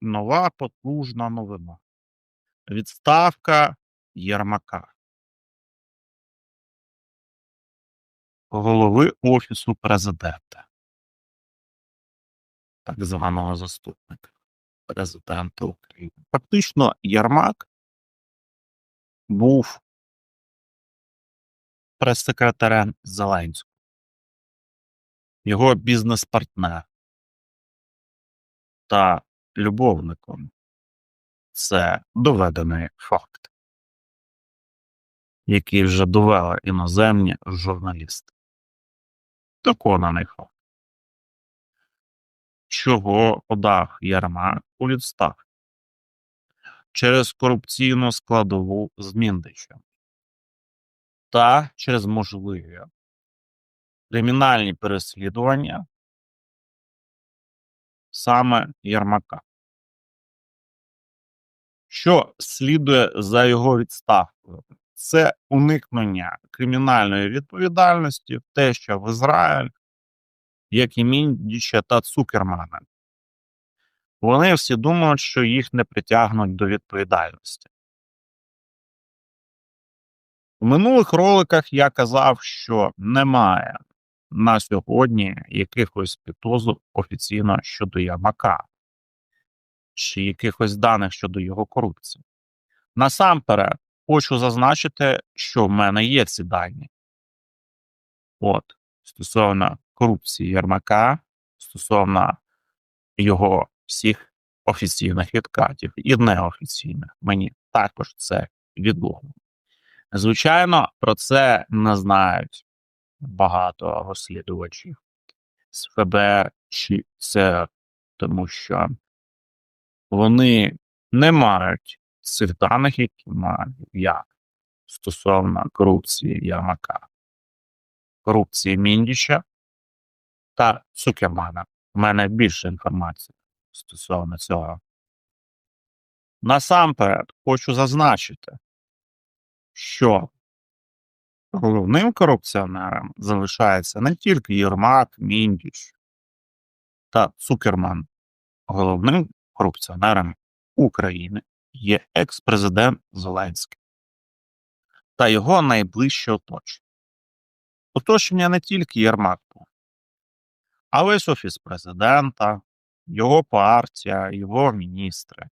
нова потужна новина. Відставка Єрмака. Голови Офісу Президента. Так званого заступника Президента України. Фактично, Єрмак був прес-секретарем Зеленського. Його бізнес-партнер та любовником. Це доведений факт, який вже довели іноземні журналісти. Доконаний факт. Чого подав Єрмак у відставку? Через корупційну складову з Міндичем та через можливі кримінальні переслідування саме Єрмака. Що слідує за його відставкою? Це уникнення кримінальної відповідальності те, що в Ізраїль, як і Міндіча та Цукермана, вони всі думають, що їх не притягнуть до відповідальності. У минулих роликах я казав, що немає на сьогодні якихось підозр офіційно щодо Ярмака чи якихось даних щодо його корупції. Насамперед, хочу зазначити, що в мене є ці дані. От, стосовно корупції Єрмака, стосовно його всіх офіційних відкатів і неофіційних, мені також це відомо. Звичайно, про це не знають багато розслідувачів з ФБР чи ЦР, тому що вони не мають цих даних, які маю я стосовно корупції Ярмака, корупції Міндіча та Цукермана. У мене більше інформації стосовно цього. Насамперед хочу зазначити, що головним корупціонером залишається не тільки Єрмак, Міндіч та Цукерман. Головним корупціонером України є екс-президент Зеленський та його найближче оточення. Оточення не тільки Єрмак, а весь офіс президента, його партія, його міністри.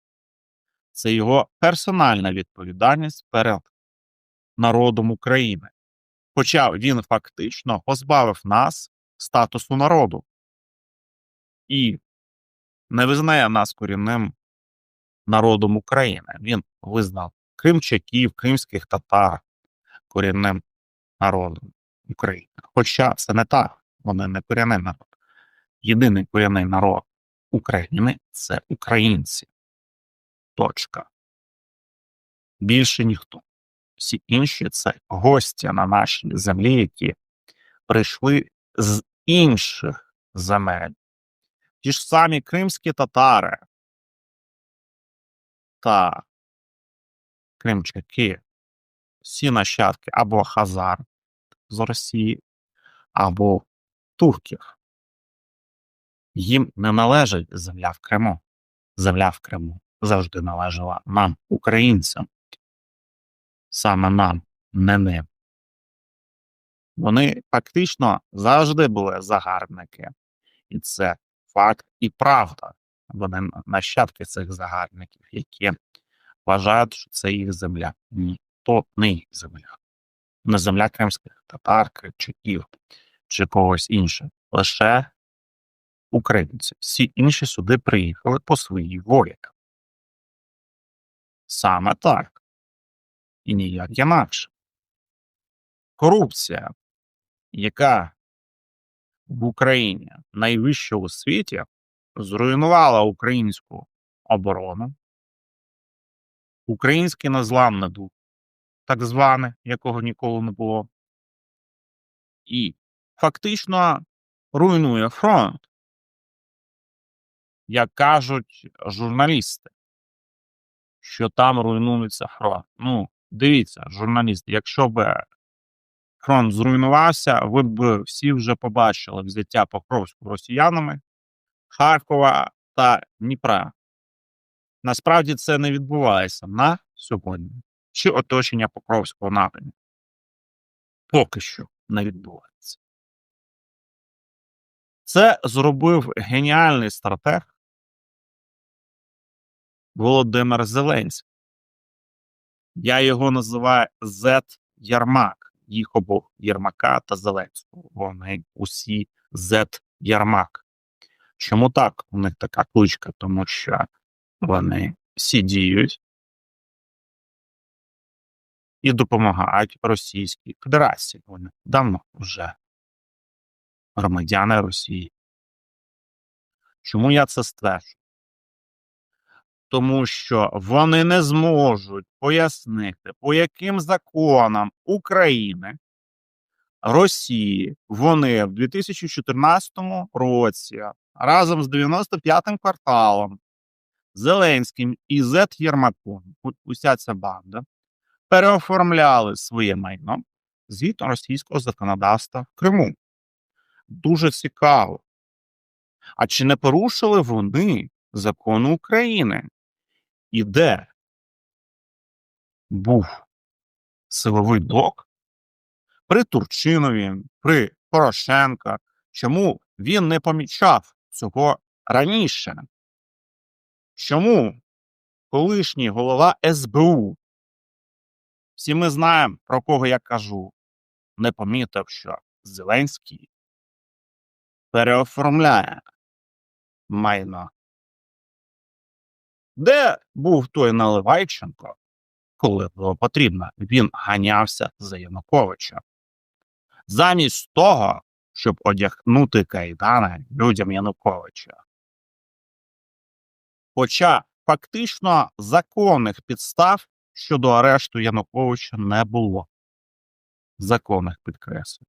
Це його персональна відповідальність перед народом України. Хоча він фактично позбавив нас статусу народу і не визнає нас корінним народом України. Він визнав кримчаків, кримських татар корінним народом України. Хоча це не так, вони не корінний народ. Єдиний корінний народ України це українці. Точка. Більше ніхто. Всі інші це гості на нашій землі, які прийшли з інших земель. Ті ж самі кримські татари та кримчаки, всі нащадки або хазар з Росії, або турків. Їм не належить земля в Криму. Земля в Криму завжди належала нам, українцям. Саме нам, не ним. Вони фактично завжди були загарбники. І це факт і правда. Вони нащадки цих загарбників, які вважають, що це їх земля. Ні, то не їх земля. Не земля кримських татар, кримчаків чи когось іншого. Лише українці. Всі інші сюди приїхали по своїй волі. Саме так. І ніяк інакше. Корупція, яка в Україні найвища у світі, зруйнувала українську оборону, український незламний дух, так зване, якого ніколи не було, і фактично руйнує фронт, як кажуть журналісти, що там руйнується фронт. Ну, дивіться, журналісти, якщо б фронт зруйнувався, ви б всі вже побачили взяття Покровську росіянами, Харкова та Дніпра. Насправді це не відбувається на сьогодні. Чи оточення Покровського напрямку. Поки що не відбувається. Це зробив геніальний стратег Володимир Зеленський. Я його називаю Зет Ярмак. Їх обох Єрмака та Зеленського. Вони усі Зет Ярмак. Чому так? У них така кличка, тому що вони всі діють і допомагають Російській Федерації. Вони давно вже громадяни Росії. Чому я це стверджую? Тому що вони не зможуть пояснити, по яким законам України Росії вони в 2014 році разом з 95-м кварталом Зеленським і Зет Єрмаком, уся ця банда, переоформляли своє майно згідно російського законодавства в Криму. Дуже цікаво. А чи не порушили вони закону України? І де був силовий блок при Турчинові, при Порошенка? Чому він не помічав цього раніше? Чому колишній голова СБУ, всі ми знаємо, про кого я кажу, не помітив, що Зеленський переоформляє майно. Де був той Наливайченко, коли було потрібно? Він ганявся за Януковича. Замість того, щоб одягнути кайдани людям Януковича. Хоча фактично законних підстав щодо арешту Януковича не було. Законних підкреслю.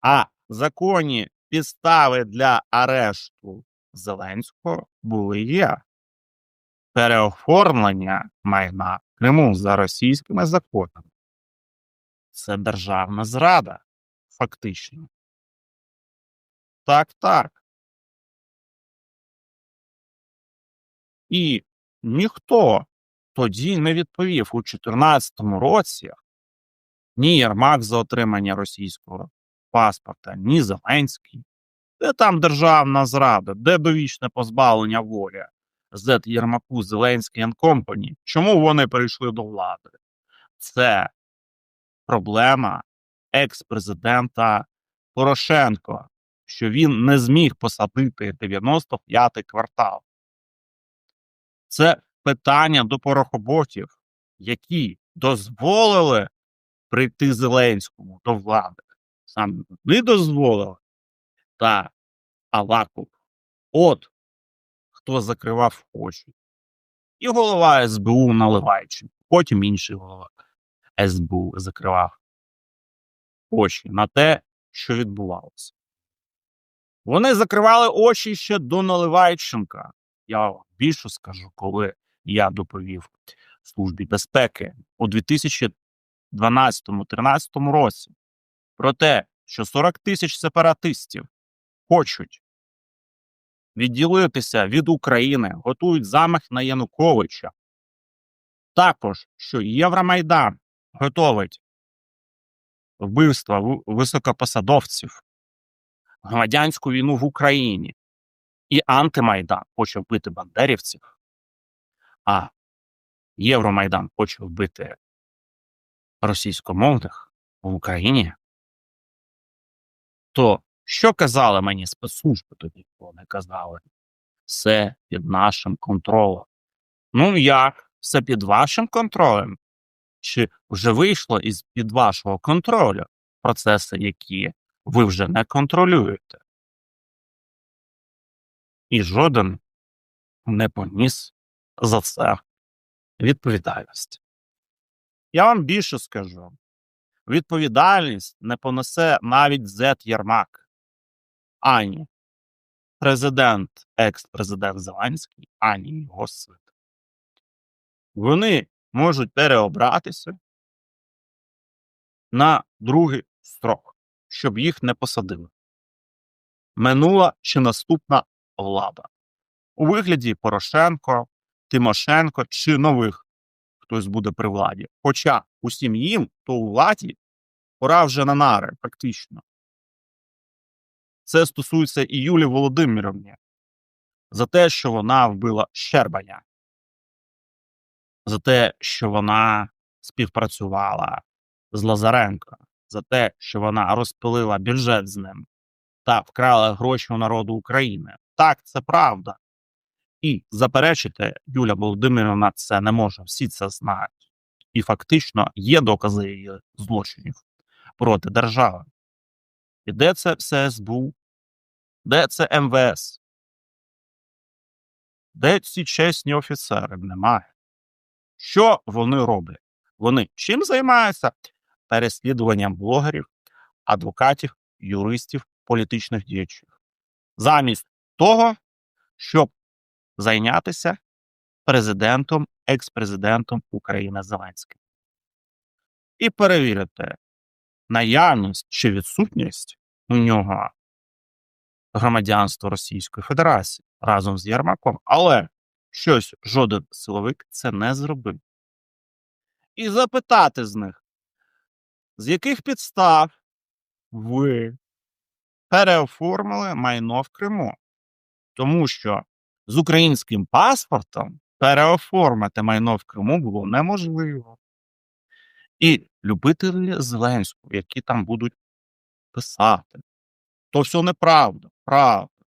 А законні підстави для арешту Зеленського були є переоформлення майна Криму за російськими законами. Це державна зрада, фактично. Так, так. І ніхто тоді не відповів у 2014 році ні Єрмак за отримання російського паспорта, ні Зеленський. Де там державна зрада, де довічне позбавлення волі Зет Єрмаку, Зеленський Company? Чому вони прийшли до влади? Це проблема екс-президента Порошенко, що він не зміг посадити 95-й квартал. Це питання до порохоботів, які дозволили прийти Зеленському до влади. Сам не дозволили. Та Аваков. От хто закривав очі. І голова СБУ наливаючи. Потім інший голова СБУ закривав очі на те, що відбувалося. Вони закривали очі ще до Наливайченка. Я більше скажу, коли я доповів Службі безпеки у 2012-2013 році про те, що 40 тисяч сепаратистів хочуть відділитися від України, готують замах на Януковича. Також, що Євромайдан готовить вбивства високопосадовців, громадянську війну в Україні, і антимайдан хоче вбити бандерівців, а Євромайдан хоче вбити російськомовних в Україні, то що казали мені спецслужби тоді, вони казали? Все під нашим контролем. Ну як? Все під вашим контролем? Чи вже вийшло із під вашого контролю процеси, які ви вже не контролюєте? І жоден не поніс за це відповідальність. Я вам більше скажу: відповідальність не понесе навіть Зет Єрмак, ані президент, екс-президент Зеленський, ані його свит. Вони можуть переобратися на другий строк, щоб їх не посадили. Минула чи наступна влада у вигляді Порошенко, Тимошенко чи нових хтось буде при владі. Хоча усім їм, то у владі, пора вже на нари, практично. Це стосується і Юлії Володимировні за те, що вона вбила Щербаня, за те, що вона співпрацювала з Лазаренко, за те, що вона розпилила бюджет з ним та вкрала гроші у народу України. Так, це правда. І заперечити Юля Володимирівна це не може. Всі це знають. І фактично є докази її злочинів проти держави. І де це все СБУ? Де це МВС? Де ці чесні офіцери? Немає. Що вони роблять? Вони чим займаються? Переслідуванням блогерів, адвокатів, юристів, політичних діячів. Замість того, щоб зайнятися президентом, екс-президентом України Зеленським. І перевірити наявність чи відсутність у нього громадянства Російської Федерації разом з Єрмаком, але щось жоден силовик це не зробив. І запитати з них, з яких підстав ви переоформили майно в Криму? Тому що з українським паспортом переоформити майно в Криму було неможливо. І любителі Зеленського, які там будуть писати, то все неправда, правда.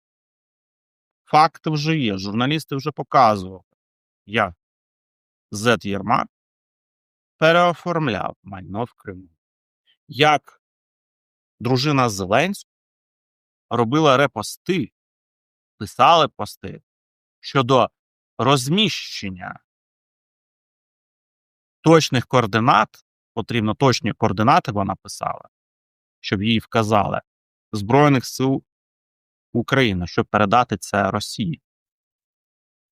Факти вже є, журналісти вже показували, як Зет Єрмак переоформляв майно в Криму. Як дружина Зеленського робила репости, писали пости щодо розміщення точних координат, потрібно точні координати, вона писала, щоб їй вказали Збройних сил України, щоб передати це Росії.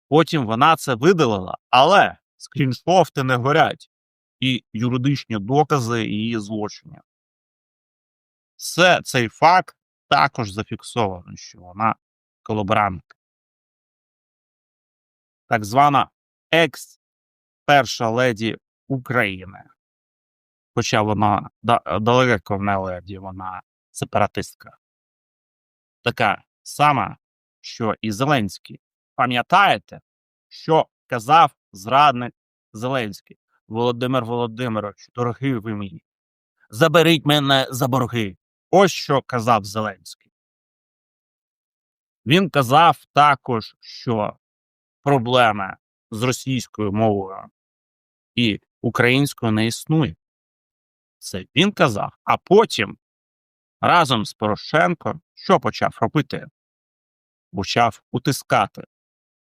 Потім вона це видалила, але скріншофти не горять і юридичні докази її злочинів. Все цей факт також зафіксовано, що вона колаборантка. Так звана екс перша леді України. Хоча вона далеко не леді, вона сепаратистка. Така сама, що і Зеленський. Пам'ятаєте, що казав зрадник Зеленський? Володимир Володимирович, дорогий ви мій, заберіть мене за борги. Ось що казав Зеленський. Він казав також, що проблеми з російською мовою і українською не існує. Це він казав. А потім разом з Порошенко що почав робити? Почав утискати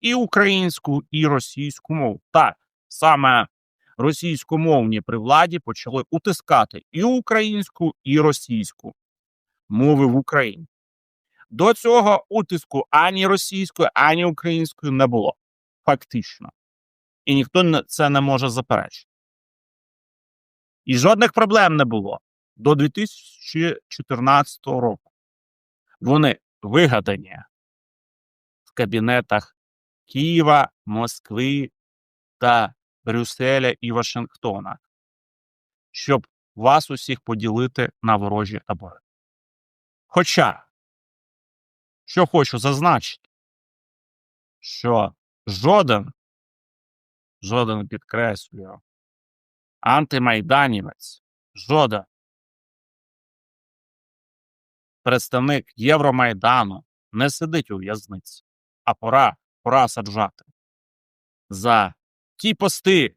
і українську, і російську мову. Так, саме російськомовні при владі почали утискати і українську, і російську мови в Україні. До цього утиску ані російської, ані української не було. Фактично. І ніхто це не може заперечити. І жодних проблем не було до 2014 року. Вони вигадані в кабінетах Києва, Москви та Брюсселя і Вашингтона, щоб вас усіх поділити на ворожі табори. Хоча, що хочу зазначити, що жоден, жоден підкреслюю, антимайданівець, жоден представник Євромайдану не сидить у в'язниці, а пора, пора саджати за ті пости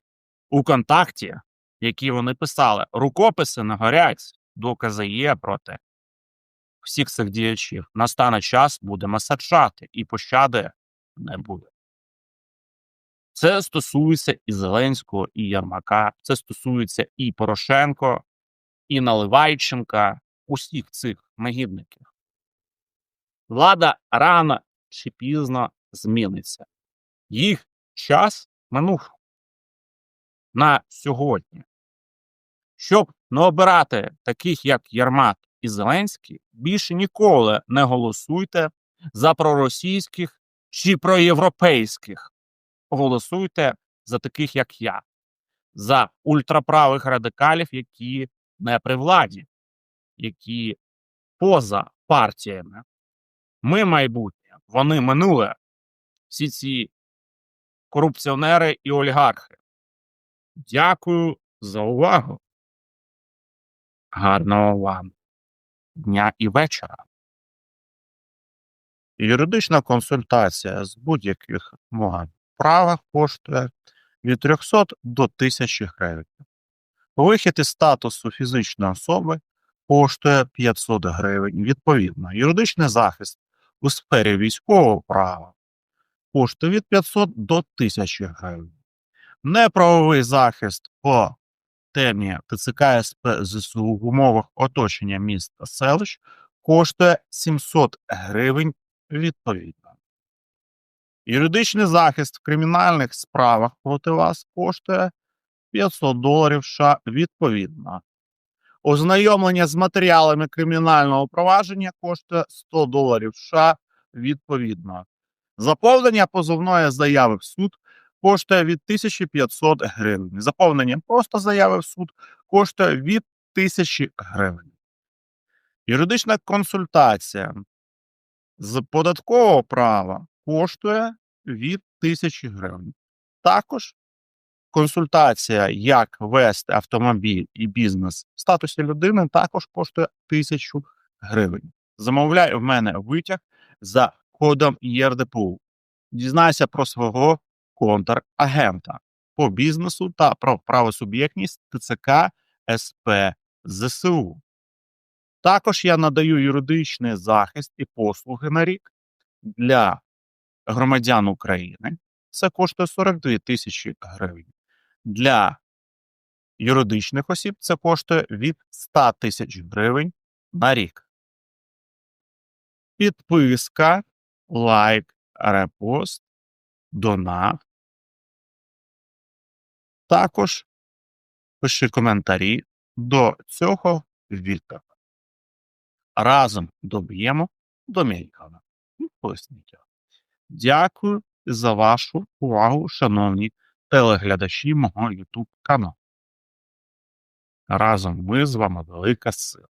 у контакті, які вони писали. Рукописи не горять, докази є проти всіх цих діячів. Настане час, будемо саджати, і пощади не буде. Це стосується і Зеленського, і Ярмака, це стосується і Порошенко, і Наливайченка, усіх цих негідників. Влада рано чи пізно зміниться. Їх час минув на сьогодні. Щоб не обирати таких, як Ярмак і Зеленський, більше ніколи не голосуйте за проросійських чи проєвропейських голосуйте за таких, як я, за ультраправих радикалів, які не при владі, які поза партіями. Ми майбутнє, вони минуле. Всі ці корупціонери і олігархи. Дякую за увагу. Гарного вам дня і вечора. Юридична консультація з будь-яких мов правах коштує від 300 до 1000 гривень. Вихід із статусу фізичної особи коштує 500 гривень. Відповідно, юридичний захист у сфері військового права коштує від 500 до 1000 гривень. Неправовий захист по темі ТЦК СП ЗСУ в умовах оточення міст та селищ коштує 700 гривень відповідно. Юридичний захист в кримінальних справах проти вас коштує 500 доларів США відповідно. Ознайомлення з матеріалами кримінального провадження коштує 100 доларів США відповідно. Заповнення позовної заяви в суд коштує від 1500 гривень. Заповнення просто заяви в суд коштує від 1000 гривень. Юридична консультація з податкового права коштує від 1000 гривень. Також консультація, як вести автомобіль і бізнес в статусі людини, також коштує 1000 гривень. Замовляй в мене витяг за кодом ЄРДПУ. Дізнайся про свого контрагента по бізнесу та про правосуб'єктність ТЦК СП ЗСУ. Також я надаю юридичний захист і послуги на рік для громадян України. Це коштує 42 тисячі гривень. Для юридичних осіб це коштує від 100 тисяч гривень на рік. Підписка, лайк, репост, донат. Також пиши коментарі до цього відео. Разом доб'ємо до мільйона підписників. Дякую за вашу увагу, шановні телеглядачі мого YouTube каналу. Разом ми з вами велика сила.